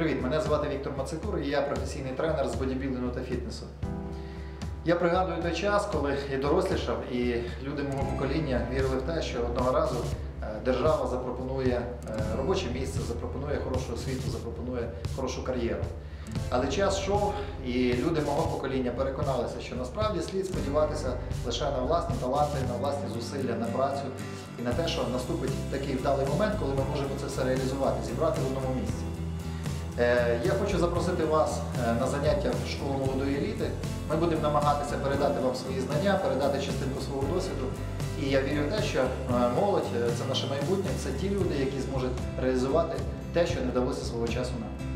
Привіт, мене звати Віктор Мацикур і я професійний тренер з бодібілдингу та фітнесу. Я пригадую той час, коли я дорослішав, і люди мого покоління вірили в те, що одного разу е, держава запропонує е, робоче місце, запропонує хорошу освіту, запропонує хорошу кар'єру. Але час йшов, і люди мого покоління переконалися, що насправді слід сподіватися лише на власні таланти, на власні зусилля, на працю і на те, що наступить такий вдалий момент, коли ми можемо це все реалізувати, зібрати в одному місці. Е, Я хочу запросити вас е, на заняття в школу молодої еліти. Ми будемо намагатися передати вам свої знання, передати частинку свого досвіду. І я вірю в те, що е, молодь це наше майбутнє, це ті люди, які зможуть реалізувати те, що не вдалося свого часу нам.